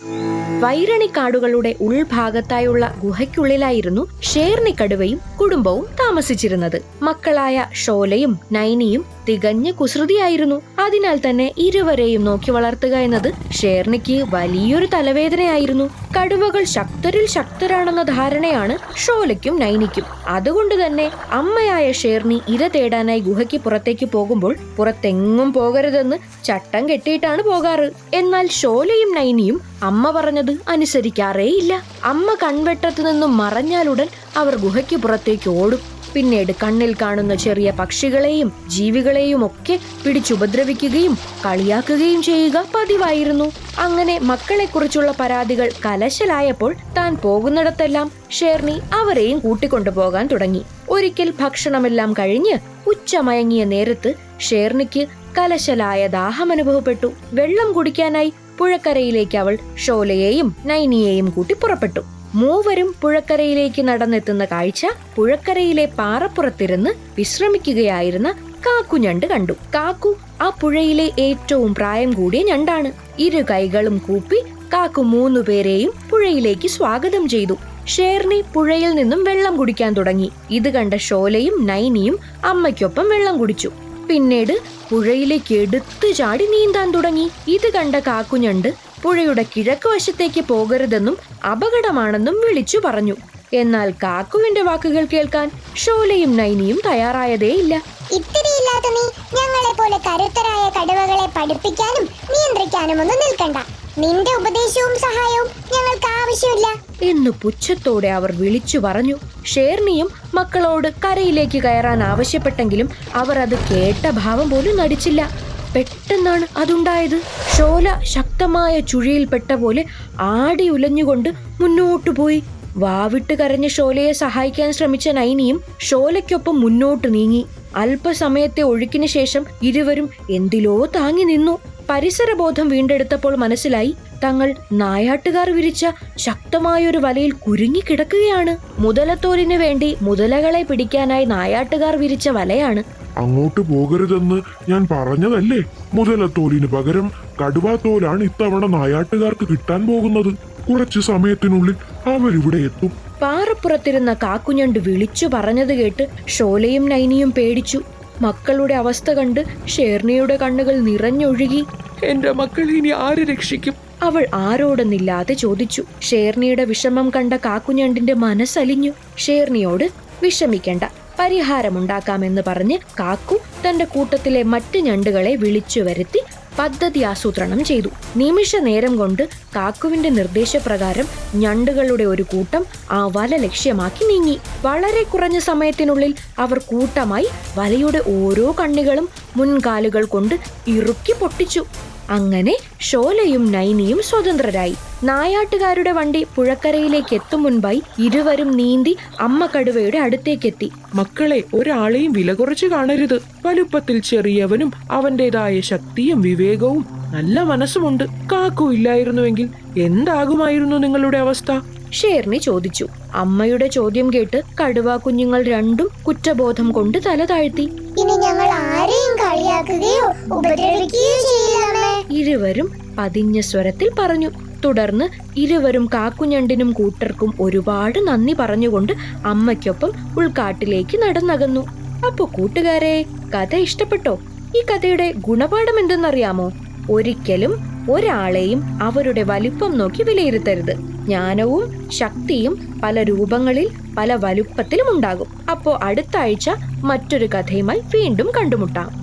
Mm. വൈരണിക്കാടുകളുടെ ഉൾഭാഗത്തായുള്ള ഗുഹയ്ക്കുള്ളിലായിരുന്നു ഷേർണിക്കടുവയും കുടുംബവും താമസിച്ചിരുന്നത്. മക്കളായ ഷോലയും നൈനിയും തികഞ്ഞ കുസൃതിയായിരുന്നു. അതിനാൽ തന്നെ ഇരുവരെയും നോക്കി വളർത്തുക എന്നത് ഷേർണിക്ക് വലിയൊരു തലവേദനയായിരുന്നു. കടുവകൾ ശക്തരിൽ ശക്തരാണെന്ന ധാരണയാണ് ഷോലയ്ക്കും നൈനിക്കും. അതുകൊണ്ട് തന്നെ അമ്മയായ ഷേർണി ഇര തേടാനായി ഗുഹയ്ക്ക് പുറത്തേക്ക് പോകുമ്പോൾ പുറത്തെങ്ങും പോകരുതെന്ന് ചട്ടം കെട്ടിയിട്ടാണ് പോകാറ്. എന്നാൽ ഷോലയും നൈനിയും അമ്മ പറഞ്ഞത് അനുസരിക്കാറേയില്ല. അമ്മ കൺവെട്ടത്തു നിന്നും മറഞ്ഞാലുടൻ അവർ ഗുഹയ്ക്ക് പുറത്തേക്ക് ഓടും. പിന്നീട് കണ്ണിൽ കാണുന്ന ചെറിയ പക്ഷികളെയും ജീവികളെയും ഒക്കെ പിടിച്ചുപദ്രവിക്കുകയും കളിയാക്കുകയും ചെയ്യുക പതിവായിരുന്നു. അങ്ങനെ മക്കളെക്കുറിച്ചുള്ള പരാതികൾ കലശലായപ്പോൾ താൻ പോകുന്നിടത്തെല്ലാം ഷേർണി അവരെയും കൂട്ടിക്കൊണ്ടുപോകാൻ തുടങ്ങി. ഒരിക്കൽ ഭക്ഷണമെല്ലാം കഴിഞ്ഞ് ഉച്ചമയങ്ങിയ നേരത്ത് ഷേർണിക്ക് കലശലായ ദാഹം അനുഭവപ്പെട്ടു വെള്ളം കുടിക്കാനായി പുഴക്കരയിലേക്ക് അവൾ ഷോലയെയും നൈനിയെയും കൂട്ടി പുറപ്പെട്ടു. മൂവരും പുഴക്കരയിലേക്ക് നടന്നെത്തുന്ന കാഴ്ച പുഴക്കരയിലെ പാറപ്പുറത്തിരുന്ന് വിശ്രമിക്കുകയായിരുന്ന കാക്കു ഞണ്ട് കണ്ടു. കാക്കു ആ പുഴയിലെ ഏറ്റവും പ്രായം കൂടിയ ഞണ്ടാണ്. ഇരു കൈകളും കൂപ്പി കാക്കു മൂന്നുപേരെയും പുഴയിലേക്ക് സ്വാഗതം ചെയ്തു. ഷേർണി പുഴയിൽ നിന്നും വെള്ളം കുടിക്കാൻ തുടങ്ങി. ഇത് കണ്ട ഷോലയും നൈനിയും അമ്മയ്ക്കൊപ്പം വെള്ളം കുടിച്ചു. പിന്നീട് പുഴയിലേക്ക് എടുത്തു ചാടി നീന്താൻ തുടങ്ങി. ഇത് കണ്ട കാക്കുഞ്ഞണ്ട് പുഴയുടെ കിഴക്ക് വശത്തേക്ക് പോകരുതെന്നും അപകടമാണെന്നും വിളിച്ചു പറഞ്ഞു. എന്നാൽ കാക്കുവിന്റെ വാക്കുകൾ കേൾക്കാൻ ഷോലയും നൈനിയും തയ്യാറായതേയില്ല ഇത്തിരിയില്ലാത്ത നീ ഞങ്ങളെ പോലെ കടുവകളെ പഠിപ്പിക്കാനും നിയന്ത്രിക്കാനും ഒന്നും നിൽക്കണ്ട. നിന്റെ ഉപദേശവും എന്ന് പുച്ഛത്തോടെ അവർ വിളിച്ചു പറഞ്ഞു. ഷേർണിയും മക്കളോട് കരയിലേക്ക് കയറാൻ ആവശ്യപ്പെട്ടെങ്കിലും അവർ അത് കേട്ട ഭാവം പോലും നടിച്ചില്ല. പെട്ടെന്നാണ് അതുണ്ടായത്. ഷോല ശക്തമായ ചുഴിയിൽപ്പെട്ട പോലെ ആടി ഉലഞ്ഞുകൊണ്ട് മുന്നോട്ടു പോയി. വാവിട്ട് കരഞ്ഞ ഷോലയെ സഹായിക്കാൻ ശ്രമിച്ച നൈനിയും ഷോലയ്ക്കൊപ്പം മുന്നോട്ട് നീങ്ങി. അല്പസമയത്തെ ഒഴുക്കിന് ശേഷം ഇരുവരും എന്തിലോ താങ്ങി നിന്നു. പരിസരബോധം വീണ്ടെടുത്തപ്പോൾ മനസ്സിലായി തങ്ങൾ നായാട്ടുകാർ വിരിച്ച ശക്തമായൊരു വലയിൽ കുരുങ്ങിക്കിടക്കുകയാണ്. മുതലത്തോലിന് വേണ്ടി മുതലകളെ പിടിക്കാനായി നായാട്ടുകാർ വിരിച്ച വലയാണ്. അങ്ങോട്ട് പോകരുതെന്ന് ഞാൻ പറഞ്ഞതല്ലേ? മുതലത്തോലിന് പകരം കടുവാത്തോലാണ് ഇത്തവണ നായാട്ടുകാർക്ക് കിട്ടാൻ പോകുന്നത്. കുറച്ച് സമയത്തിനുള്ളിൽ അവരിവിടെ എത്തും. പാറപ്പുറത്തിരുന്ന കാക്കുഞ്ഞണ്ട് വിളിച്ചു പറഞ്ഞത് കേട്ട് ഷോലയും നൈനിയും പേടിച്ചു. മക്കളുടെ അവസ്ഥ കണ്ട് ഷേർണിയുടെ കണ്ണുകൾ നിറഞ്ഞൊഴുകി. എന്റെ മക്കൾ ഇനി ആര് രക്ഷിക്കും? അവൾ ആരോടെന്നില്ലാതെ ചോദിച്ചു. ഷേർണിയുടെ വിഷമം കണ്ട കാക്കുഞ്ഞണ്ടിന്റെ മനസ്സലിഞ്ഞു. ഷേർണിയോട് വിഷമിക്കണ്ട പരിഹാരമുണ്ടാക്കാമെന്ന് പറഞ്ഞ് കാക്കു തന്റെ കൂട്ടത്തിലെ മറ്റ് ഞണ്ടുകളെ വിളിച്ചു വരുത്തി പദ്ധതി ആസൂത്രണം ചെയ്തു. നിമിഷ നേരം കൊണ്ട് കാക്കുവിന്റെ നിർദ്ദേശപ്രകാരം ഞണ്ടുകളുടെ ഒരു കൂട്ടം ആ വല ലക്ഷ്യമാക്കി നീങ്ങി. വളരെ കുറഞ്ഞ സമയത്തിനുള്ളിൽ അവർ കൂട്ടമായി വലയുടെ ഓരോ കണ്ണികളും മുൻകാലുകൾ കൊണ്ട് ഇറുക്കി പൊട്ടിച്ചു. അങ്ങനെ ഷോലയും നൈനിയും സ്വതന്ത്രരായി. നായാട്ടുകാരുടെ വണ്ടി പുഴക്കരയിലേക്ക് എത്തും മുൻപായി ഇരുവരും നീന്തി അമ്മ കടുവയുടെ അടുത്തേക്കെത്തി. മക്കളെ ഒരാളെയും വില കുറച്ച് കാണരുത്. വലുപ്പത്തിൽ ചെറിയവനും അവന്റേതായ ശക്തിയും വിവേകവും നല്ല മനസ്സുമുണ്ട്. കാക്കു ഇല്ലായിരുന്നുവെങ്കിൽ എന്താകുമായിരുന്നു നിങ്ങളുടെ അവസ്ഥ? ഷേർണി ചോദിച്ചു. അമ്മയുടെ ചോദ്യം കേട്ട് കടുവ കുഞ്ഞുങ്ങൾ രണ്ടും കുറ്റബോധം കൊണ്ട് തല താഴ്ത്തി. ഇനി ഞങ്ങൾ ആരെയും കളിയാക്കുകയോ ഉപദ്രവിക്കുകയോ ഇരുവരും പതിഞ്ഞ സ്വരത്തിൽ പറഞ്ഞു. തുടർന്ന് ഇരുവരും കാക്കുഞ്ഞണ്ടിനും കൂട്ടർക്കും ഒരുപാട് നന്ദി പറഞ്ഞുകൊണ്ട് അമ്മയ്ക്കൊപ്പം ഉൾക്കാട്ടിലേക്ക് നടന്നകന്നു. അപ്പൊ കൂട്ടുകാരെ കഥ ഇഷ്ടപ്പെട്ടോ? ഈ കഥയുടെ ഗുണപാഠം എന്തെന്നറിയാമോ ഒരിക്കലും ഒരാളെയും അവരുടെ വലിപ്പം നോക്കി വിലയിരുത്തരുത്. ജ്ഞാനവും ശക്തിയും പല രൂപങ്ങളിൽ പല വലുപ്പത്തിലും ഉണ്ടാകും. അപ്പോ അടുത്ത ആഴ്ച മറ്റൊരു കഥയുമായി വീണ്ടും കണ്ടുമുട്ടാം.